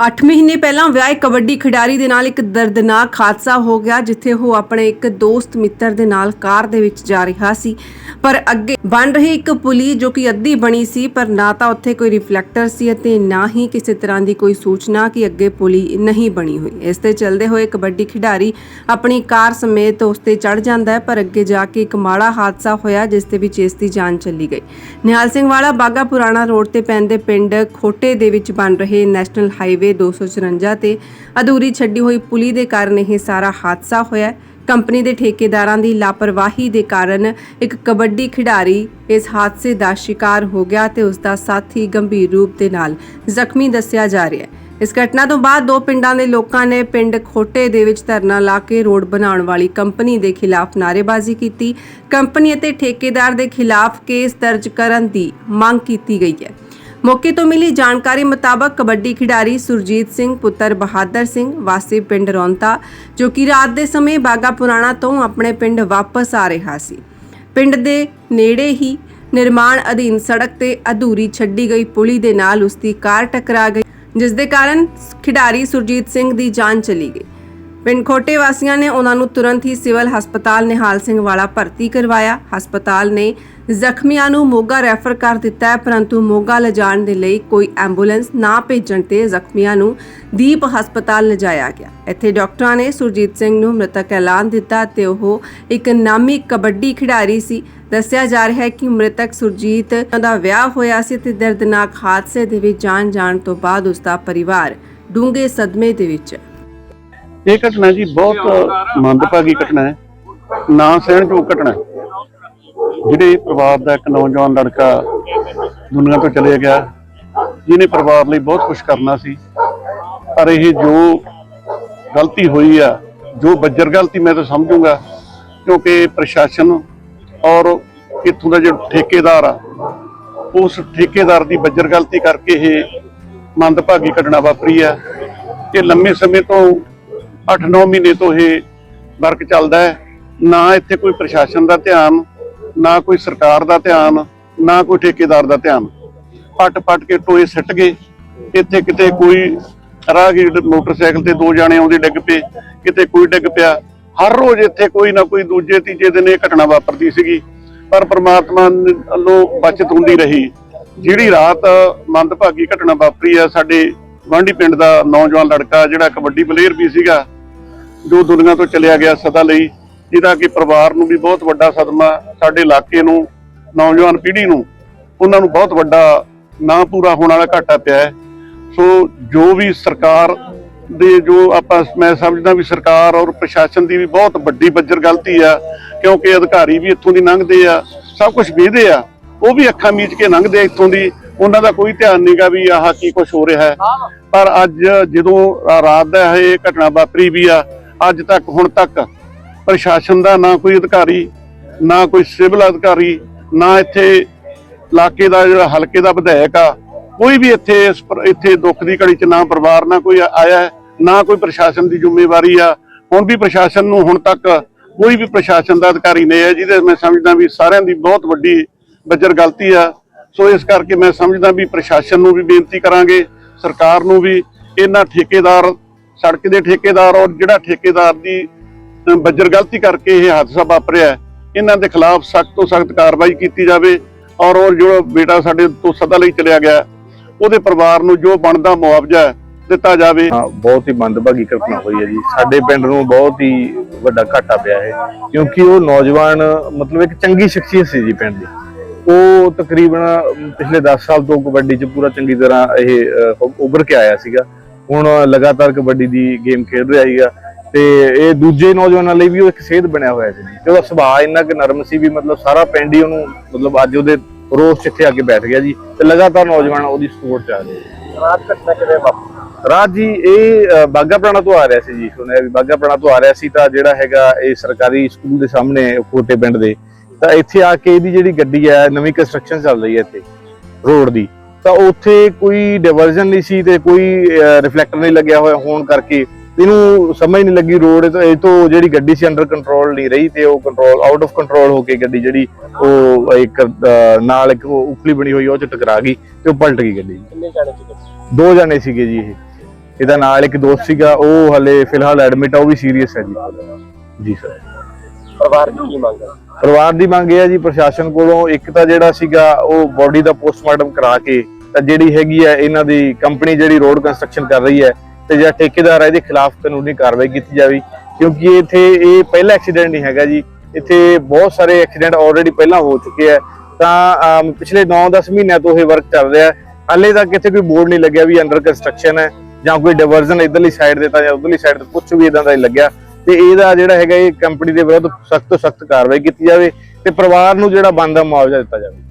8 ਮਹੀਨੇ ਪਹਿਲਾਂ ਵਿਆਹੇ ਕਬੱਡੀ ਖਿਡਾਰੀ ਦੇ ਨਾਲ ਇੱਕ ਦਰਦਨਾਕ ਹਾਦਸਾ ਹੋ ਗਿਆ, ਜਿੱਥੇ ਉਹ ਆਪਣੇ ਇੱਕ ਦੋਸਤ ਮਿੱਤਰ ਦੇ ਨਾਲ ਕਾਰ ਦੇ ਵਿੱਚ ਜਾ ਰਿਹਾ ਸੀ। ਪਰ ਅੱਗੇ ਬਣ ਰਹੀ ਇੱਕ ਪੁਲੀ ਜੋ ਕਿ ਅੱਧੀ ਬਣੀ ਸੀ, ਪਰ ਨਾ ਤਾਂ ਉੱਥੇ ਕੋਈ ਰਿਫਲੈਕਟਰ ਸੀ ਅਤੇ ਨਾ ਹੀ ਕਿਸੇ ਤਰ੍ਹਾਂ ਦੀ ਕੋਈ ਸੂਚਨਾ ਕਿ ਅੱਗੇ ਪੁਲੀ ਨਹੀਂ ਬਣੀ ਹੋਈ। ਇਸ ਤੇ ਚੱਲਦੇ ਹੋਏ ਕਬੱਡੀ ਖਿਡਾਰੀ ਆਪਣੀ ਕਾਰ ਸਮੇਤ ਉਸ ਤੇ ਚੜ ਜਾਂਦਾ ਹੈ, ਪਰ ਅੱਗੇ ਜਾ ਕੇ ਇੱਕ ਮਾੜਾ ਹਾਦਸਾ ਹੋਇਆ, ਜਿਸ ਦੇ ਵਿੱਚ ਇਸ ਦੀ ਜਾਨ ਚਲੀ ਗਈ। ਨਿਹਾਲ ਸਿੰਘ ਵਾਲਾ ਬਾਗਾ ਪੁਰਾਣਾ ਰੋਡ ਤੇ ਪੈਂਦੇ ਪਿੰਡ ਖੋਟੇ ਦੇ ਵਿੱਚ ਬਣ ਰਹੇ ਨੈਸ਼ਨਲ ਹਾਈਵੇ 254 ਤੇ ਅਧੂਰੀ ਛੱਡੀ ਹੋਈ ਪੁਲੀ ਦੇ ਕਾਰਨ ਇਹ ਸਾਰਾ ਹਾਦਸਾ ਹੋਇਆ ਕੰਪਨੀ ਦੇ ਠੇਕੇਦਾਰਾਂ ਦੀ ਲਾਪਰਵਾਹੀ ਦੇ ਕਾਰਨ ਇੱਕ ਕਬੱਡੀ ਖਿਡਾਰੀ ਇਸ ਹਾਦਸੇ ਦਾ ਸ਼ਿਕਾਰ ਹੋ ਗਿਆ ਤੇ ਉਸ ਦਾ ਸਾਥੀ ਗੰਭੀਰ ਰੂਪ ਦੇ ਨਾਲ ਜ਼ਖਮੀ ਦੱਸਿਆ ਜਾ ਰਿਹਾ ਹੈ। ਇਸ ਘਟਨਾ ਤੋਂ ਬਾਅਦ ਦੋ ਪਿੰਡਾਂ ਦੇ ਲੋਕਾਂ ਨੇ ਪਿੰਡ ਖੋਟੇ ਦੇ ਵਿੱਚ ਧਰਨਾ ਲਾ ਕੇ ਰੋਡ ਬਣਾਉਣ ਵਾਲੀ ਕੰਪਨੀ ਦੇ ਖਿਲਾਫ ਨਾਅਰੇਬਾਜ਼ੀ ਕੀਤੀ। ਕੰਪਨੀ ਅਤੇ ਠੇਕੇਦਾਰ ਦੇ ਖਿਲਾਫ ਕੇਸ ਦਰਜ ਕਰਨ ਦੀ ਮੰਗ ਕੀਤੀ ਗਈ ਹੈ। ਮੌਕੇ ਤੋਂ ਮਿਲੀ ਜਾਣਕਾਰੀ ਮੁਤਾਬਕ ਕਬੱਡੀ ਖਿਡਾਰੀ ਸੁਰਜੀਤ ਸਿੰਘ, ਪੁੱਤਰ ਬਹਾਦਰ ਸਿੰਘ, ਵਾਸੀ ਪਿੰਡ ਰੌਂਤਾ, ਜੋ ਕਿ ਰਾਤ ਦੇ ਸਮੇਂ ਬਾਗਾ ਪੁਰਾਣਾ ਤੋਂ ਆਪਣੇ ਪਿੰਡ ਵਾਪਸ ਆ ਰਿਹਾ ਸੀ। ਪਿੰਡ ਦੇ ਨੇੜੇ ਹੀ ਨਿਰਮਾਣ ਅਧੀਨ ਸੜਕ ਤੇ ਅਧੂਰੀ ਛੱਡੀ ਗਈ ਪੁਲੀ ਦੇ ਨਾਲ ਉਸ ਦੀ ਕਾਰ ਟਕਰਾ ਗਈ ਜਿਸ ਦੇ ਕਾਰਨ ਖਿਡਾਰੀ ਸੁਰਜੀਤ ਸਿੰਘ ਦੀ ਜਾਨ ਚਲੀ ਗਈ। ਪਿੰਡ ਖੋਟੇ ਵਾਸੀਆਂ ਨੇ ਉਹਨਾਂ ਨੂੰ ਤੁਰੰਤ ਹੀ ਸਿਵਲ ਹਸਪਤਾਲ ਨਿਹਾਲ ਸਿੰਘ ਵਾਲਾ ਭਰਤੀ ਕਰਵਾਇਆ। ਹਸਪਤਾਲ ਨੇ ਜ਼ਖਮੀਆਂ ਨੂੰ ਮੋਗਾ ਰੈਫਰ ਕਰ ਦਿੱਤਾ ਪਰੰਤੂ ਮੋਗਾ ਲਿਜਾਣ ਦੇ ਲਈ ਕੋਈ ਐਂਬੂਲੈਂਸ ਨਾ ਭੇਜਣ ਤੇ ਜ਼ਖਮੀਆਂ ਨੂੰ ਦੀਪ ਹਸਪਤਾਲ ਲਿਜਾਇਆ ਗਿਆ। ਇੱਥੇ ਡਾਕਟਰਾਂ ਨੇ ਸੁਰਜੀਤ ਸਿੰਘ ਨੂੰ ਮ੍ਰਿਤਕ ਐਲਾਨ ਦਿੱਤਾ ਤੇ ਉਹ ਇੱਕ ਨਾਮੀ ਕਬੱਡੀ ਖਿਡਾਰੀ ਸੀ। ਦੱਸਿਆ ਜਾ ਰਿਹਾ ਹੈ ਕਿ ਮ੍ਰਿਤਕ ਸੁਰਜੀਤ ਦਾ ਵਿਆਹ ਹੋਇਆ ਸੀ ਤੇ ਦਰਦਨਾਕ ਹਾਦਸੇ ਦੇ ਵਿੱਚ ਜਾਨ ਜਾਣ ਤੋਂ ਬਾਅਦ ਉਸ ਦਾ ਪਰਿਵਾਰ ਡੂੰਘੇ ਸਦਮੇ ਦੇ ਵਿੱਚ ਹੈ। ਇਹ ਘਟਨਾ ਜੀ ਬਹੁਤ ਮੰਦਭਾਗੀ ਘਟਨਾ ਹੈ। ਨਾ ਸਹਿਣਯੋਗ ਘਟਨਾ ਹੈ। ਜਿਹੜੇ ਪਰਿਵਾਰ ਦਾ ਇੱਕ ਨੌਜਵਾਨ ਲੜਕਾ ਦੁਨੀਆ ਤੋਂ ਚਲੇ ਗਿਆ, ਜਿਹਨੇ ਪਰਿਵਾਰ ਲਈ ਬਹੁਤ ਕੁਝ ਕਰਨਾ ਸੀ, ਪਰ ਇਹ ਜੋ ਗਲਤੀ ਹੋਈ ਆ, ਜੋ ਬੱਜਰ ਗਲਤੀ ਮੈਂ ਤਾਂ ਸਮਝੂੰਗਾ, ਕਿਉਂਕਿ ਪ੍ਰਸ਼ਾਸਨ ਔਰ ਇੱਥੋਂ ਦਾ ਜਿਹੜਾ ਠੇਕੇਦਾਰ ਆ, ਉਸ ਠੇਕੇਦਾਰ ਦੀ ਬੱਜਰ ਗਲਤੀ ਕਰਕੇ ਇਹ ਮੰਦਭਾਗੀ ਘਟਨਾ ਵਾਪਰੀ ਆ। ਇਹ ਲੰਮੇ ਸਮੇਂ ਤੋਂ 8-9 ਮਹੀਨੇ ਤੋਂ ਇਹ ਵਰਕ ਚੱਲਦਾ ਹੈ। ਨਾ ਇੱਥੇ ਕੋਈ ਪ੍ਰਸ਼ਾਸਨ ਦਾ ਧਿਆਨ, ਨਾ ਕੋਈ ਸਰਕਾਰ ਦਾ ਧਿਆਨ, ਨਾ ਕੋਈ ਠੇਕੇਦਾਰ ਦਾ ਧਿਆਨ। ਪੱਟ-ਪੱਟ ਕੇ ਟੋਏ ਸਿੱਟ ਗਏ। ਇੱਥੇ ਕਿਤੇ ਕੋਈ ਰਾਹਗੀਰ ਮੋਟਰਸਾਈਕਲ ਤੇ ਦੋ ਜਾਣੇ ਆਉਂਦੇ ਡਿੱਗ ਪਏ, ਕਿਤੇ ਕੋਈ ਡਿੱਗ ਪਿਆ। ਹਰ ਰੋਜ਼ ਇੱਥੇ ਕੋਈ ਨਾ ਕੋਈ ਦੂਜੇ, ਤੀਜੇ ਦਿਨ ਇਹ ਘਟਨਾ ਵਾਪਰਦੀ ਸੀਗੀ। ਪਰ ਪ੍ਰਮਾਤਮਾ ਵੱਲੋਂ ਬਚਤ ਹੁੰਦੀ ਰਹੀ। ਜਿਹੜੀ ਰਾਤ ਮੰਦਭਾਗੀ ਘਟਨਾ ਵਾਪਰੀ ਆ, ਸਾਡੇ ਵਾਂਡੀ ਪਿੰਡ ਦਾ ਨੌਜਵਾਨ ਲੜਕਾ, ਜਿਹੜਾ ਕਬੱਡੀ ਪਲੇਅਰ ਵੀ ਸੀਗਾ ਜੋ ਦੁਨੀਆ ਤੋਂ ਚਲਿਆ ਗਿਆ ਸਦਾ ਲਈ, ਜਿਹਦਾ ਕਿ ਪਰਿਵਾਰ ਨੂੰ ਵੀ ਬਹੁਤ ਵੱਡਾ ਸਦਮਾ, ਸਾਡੇ ਇਲਾਕੇ ਨੂੰ, ਨੌਜਵਾਨ ਪੀੜ੍ਹੀ ਨੂੰ, ਉਹਨਾਂ ਨੂੰ ਬਹੁਤ ਵੱਡਾ ਨਾ ਪੂਰਾ ਹੋਣ ਵਾਲਾ ਘਾਟਾ ਪਿਆ ਹੈ। ਸੋ ਜੋ ਵੀ ਸਰਕਾਰ ਦੇ ਜੋ ਆਪਾਂ ਮੈਂ ਸਮਝਦਾ ਵੀ ਸਰਕਾਰ ਔਰ ਪ੍ਰਸ਼ਾਸਨ ਦੀ ਵੀ ਬਹੁਤ ਵੱਡੀ ਬੱਜਰ ਗਲਤੀ ਆ, ਕਿਉਂਕਿ ਅਧਿਕਾਰੀ ਵੀ ਇੱਥੋਂ ਦੀ ਲੰਘਦੇ ਆ, ਸਭ ਕੁਝ ਵੇਖਦੇ ਆ, ਉਹ ਵੀ ਅੱਖਾਂ ਮੀਚ ਕੇ ਲੰਘਦੇ ਆ ਇੱਥੋਂ ਦੀ, ਉਹਨਾਂ ਦਾ ਕੋਈ ਧਿਆਨ ਨਹੀਂਗਾ ਵੀ ਆਹ ਕੀ ਕੁਝ ਹੋ ਰਿਹਾ ਹੈ। ਪਰ ਅੱਜ ਜਦੋਂ ਰਾਤ ਦਾ ਇਹ ਘਟਨਾ ਵਾਪਰੀ ਵੀ ਆ ਅੱਜ ਤੱਕ, ਹੁਣ ਤੱਕ ਪ੍ਰਸ਼ਾਸਨ ਦਾ ਨਾ ਕੋਈ ਅਧਿਕਾਰੀ, ਨਾ ਕੋਈ ਸਿਵਲ ਅਧਿਕਾਰੀ, ਨਾ ਇੱਥੇ ਇਲਾਕੇ ਦਾ ਜਿਹੜਾ ਹਲਕੇ ਦਾ ਵਿਧਾਇਕ ਆ, ਕੋਈ ਵੀ ਇੱਥੇ ਇਸ ਇੱਥੇ ਦੁੱਖ ਦੀ ਘੜੀ 'ਚ ਨਾ ਪਰਿਵਾਰ, ਨਾ ਕੋਈ ਆਇਆ ਨਾ ਕੋਈ ਪ੍ਰਸ਼ਾਸਨ ਦੀ ਜ਼ਿੰਮੇਵਾਰੀ ਆ। ਹੁਣ ਵੀ ਪ੍ਰਸ਼ਾਸਨ ਨੂੰ ਹੁਣ ਤੱਕ ਕੋਈ ਵੀ ਪ੍ਰਸ਼ਾਸਨ ਦਾ ਅਧਿਕਾਰੀ ਨਹੀਂ ਹੈ, ਜਿਹਦੇ ਮੈਂ ਸਮਝਦਾ ਵੀ ਸਾਰਿਆਂ ਦੀ ਬਹੁਤ ਵੱਡੀ ਬੱਜਰ ਗਲਤੀ ਆ। ਸੋ ਇਸ ਕਰਕੇ ਮੈਂ ਸਮਝਦਾ ਵੀ ਪ੍ਰਸ਼ਾਸਨ ਨੂੰ ਵੀ ਬੇਨਤੀ ਕਰਾਂਗੇ, ਸਰਕਾਰ ਨੂੰ ਵੀ ਇਹਨਾਂ ਠੇਕੇਦਾਰ ਸੜਕ ਦੇ ਠੇਕੇਦਾਰ ਔਰ ਜਿਹੜਾ ਠੇਕੇਦਾਰ ਦੀ ਅ, ਬੱਜਰ ਗਲਤੀ ਕਰਕੇ ਇਹ ਹਾਦਸਾ ਵਾਪਰਿਆ ਇਹਨਾਂ ਦੇ ਖਿਲਾਫ ਸਖਤ ਤੋਂ ਸਖਤ ਕਾਰਵਾਈ ਕੀਤੀ ਜਾਵੇ ਔਰ ਉਹ ਜਿਹੜਾ ਬੇਟਾ ਸਾਡੇ ਤੋਂ ਸਦਾ ਲਈ ਚਲਿਆ ਗਿਆ ਉਹਦੇ ਪਰਿਵਾਰ ਨੂੰ ਜੋ ਬਣਦਾ ਮੁਆਵਜ਼ਾ ਦਿੱਤਾ ਜਾਵੇ। ਬਹੁਤ ਹੀ ਮੰਦਭਾਗੀ ਘਟਨਾ ਹੋਈ ਹੈ ਜੀ। ਸਾਡੇ ਪਿੰਡ ਨੂੰ ਬਹੁਤ ਹੀ ਵੱਡਾ ਘਾਟਾ ਪਿਆ ਹੈ ਕਿਉਂਕਿ ਉਹ ਨੌਜਵਾਨ ਮਤਲਬ ਇੱਕ ਚੰਗੀ ਸ਼ਖਸੀਅਤ ਸੀ ਜੀ ਪਿੰਡ ਦੀ। ਉਹ ਤਕਰੀਬਨ ਪਿਛਲੇ 10 ਸਾਲ ਤੋਂ ਕਬੱਡੀ 'ਚ ਪੂਰਾ ਚੰਗੀ ਤਰ੍ਹਾਂ ਇਹ ਅ, ਉੱਭਰ ਕੇ ਆਇਆ ਸੀਗਾ। ਹੁਣ ਲਗਾਤਾਰ ਕਬੱਡੀ ਦੀ ਗੇਮ ਖੇਡ ਰਿਹਾ ਸੀਗਾ ਤੇ ਇਹ ਦੂਜੇ ਨੌਜਵਾਨਾਂ ਲਈ ਵੀ ਉਹ ਇੱਕ ਸੇਧ ਬਣਿਆ ਹੋਇਆ ਸੀ ਤੇ ਉਹਦਾ ਸੁਭਾਅ ਇੰਨਾ ਕਿ ਨਰਮ ਸੀ ਵੀ ਮਤਲਬ ਸਾਰਾ ਪਿੰਡ ਹੀ ਉਹਨੂੰ ਮਤਲਬ ਅੱਜ ਉਹਦੇ ਰੋਸ 'ਚ ਇੱਥੇ ਆ ਕੇ ਬੈਠ ਗਿਆ ਜੀ ਤੇ ਲਗਾਤਾਰ ਨੌਜਵਾਨ ਉਹਦੀ ਸਪੋਰਟ 'ਚ ਆ ਰਹੇ ਰਾਤ ਘਟਨਾ ਕਿਵੇਂ ਵਾਪਰੀ? ਰਾਜ ਜੀ ਇਹ ਬਾਘਾ ਪੁਰਾਣਾ ਤੋਂ ਆ ਰਿਹਾ ਸੀ ਜੀ ਸੁਣਿਆ ਵੀ ਬਾਘਾ ਪੁਰਾਣਾ ਤੋਂ ਆ ਰਿਹਾ ਸੀ ਤਾਂ ਜਿਹੜਾ ਹੈਗਾ ਇਹ ਸਰਕਾਰੀ ਸਕੂਲ ਦੇ ਸਾਹਮਣੇ ਕੋਟੇ ਪਿੰਡ ਦੇ ਤਾਂ ਇੱਥੇ ਆ ਕੇ ਇਹਦੀ ਜਿਹੜੀ ਗੱਡੀ ਹੈ ਨਵੀਂ ਕੰਸਟਰਕਸ਼ਨ ਚੱਲ ਰਹੀ ਹੈ ਇੱਥੇ ਰੋਡ ਦੀ। ਤਾਂ ਉੱਥੇ ਕੋਈ ਡਿਵਰਜਨ ਨਹੀਂ ਸੀ ਤੇ ਕੋਈ ਰਿਫਲੈਕਟਰ ਨਹੀਂ ਲੱਗਿਆ ਹੋਇਆ ਹੋਣ ਕਰਕੇ। ਇਹਨੂੰ ਸਮਝ ਨਹੀਂ ਲੱਗੀ ਰੋਡ ਇਹ ਤੋਂ ਜਿਹੜੀ ਗੱਡੀ ਸੀ ਅੰਡਰ ਕੰਟਰੋਲ ਨਹੀਂ ਰਹੀ ਤੇ ਉਹ ਕੰਟਰੋਲ ਆਊਟ ਆਫ ਕੰਟਰੋਲ ਹੋ ਕੇ ਗੱਡੀ ਜਿਹੜੀ ਉਹ ਇੱਕ ਨਾਲ ਇੱਕ ਉਪਲੀ ਬਣੀ ਹੋਈ ਉਹ ਚ ਟਕਰਾ ਗਈ ਤੇ ਉਹ ਪਲਟ ਗਈ ਗੱਡੀ। ਕਿੰਨੇ ਜਾਣੇ ਸੀ ਦੋ ਜਣੇ ਸੀਗੇ ਜੀ ਇਹ। ਇਹਦਾ ਨਾਲ ਇੱਕ ਦੋਸਤ ਸੀਗਾ ਉਹ ਹਲੇ ਫਿਲਹਾਲ ਐਡਮਿਟ ਆ ਉਹ ਵੀ ਸੀਰੀਅਸ ਹੈ ਜੀ। ਜੀ ਸਰ ਪਰਿਵਾਰ ਦੀ ਕੀ ਮੰਗ ਹੈ ਪਰਿਵਾਰ ਦੀ ਮੰਗ ਇਹ ਹੈ ਜੀ, ਪ੍ਰਸ਼ਾਸਨ ਕੋਲੋਂ ਇੱਕ ਤਾਂ ਜਿਹੜਾ ਸੀਗਾ, ਉਹ ਬੋਡੀ ਦਾ ਪੋਸਟਮਾਰਟਮ ਕਰਾ ਕੇ ਤਾਂ ਜਿਹੜੀ ਹੈਗੀ ਹੈ ਇਹਨਾਂ ਦੀ ਕੰਪਨੀ ਜਿਹੜੀ ਰੋਡ ਕੰਸਟਰਕਸ਼ਨ ਕਰ ਰਹੀ ਹੈ ਤੇ ਜਿਹੜਾ ਠੇਕੇਦਾਰ ਹੈ ਇਹਦੇ ਖਿਲਾਫ ਕਾਨੂੰਨੀ ਕਾਰਵਾਈ ਕੀਤੀ ਜਾਵੇ। ਕਿਉਂਕਿ ਇੱਥੇ ਇਹ ਪਹਿਲਾ ਐਕਸੀਡੈਂਟ ਨਹੀਂ ਹੈਗਾ ਜੀ। ਇੱਥੇ ਬਹੁਤ ਸਾਰੇ ਐਕਸੀਡੈਂਟ ਆਲਰੇਡੀ ਪਹਿਲਾਂ ਹੋ ਚੁੱਕੇ ਆ। ਤਾਂ ਪਿਛਲੇ 9-10 ਮਹੀਨਿਆਂ ਤੋਂ ਇਹ ਵਰਕ ਚੱਲ ਰਿਹਾ। ਹਾਲੇ ਤੱਕ ਇੱਥੇ ਕੋਈ ਬੋਰਡ ਨਹੀਂ ਲੱਗਿਆ ਵੀ ਅੰਡਰ ਕੰਸਟਰਕਸ਼ਨ ਹੈ ਜਾਂ ਕੋਈ ਡਿਵਰਜ਼ਨ ਇਧਰਲੀ ਸਾਈਡ ਦੇ ਤਾਂ ਜਾਂ ਉਧਰਲੀ ਸਾਈਡ ਤੇ ਕੁਝ ਵੀ ਇਦਾਂ ਦਾ ਨਹੀਂ ਲੱਗਿਆ। ਤੇ ਇਹਦਾ ਜਿਹੜਾ ਹੈਗਾ ਇਹ ਕੰਪਨੀ ਦੇ ਵਿਰੁੱਧ ਸਖਤ ਤੋਂ ਸਖਤ ਕਾਰਵਾਈ ਕੀਤੀ ਜਾਵੇ ਤੇ ਪਰਿਵਾਰ ਨੂੰ ਜਿਹੜਾ ਬਣਦਾ ਮੁਆਵਜ਼ਾ ਦਿੱਤਾ ਜਾਵੇ।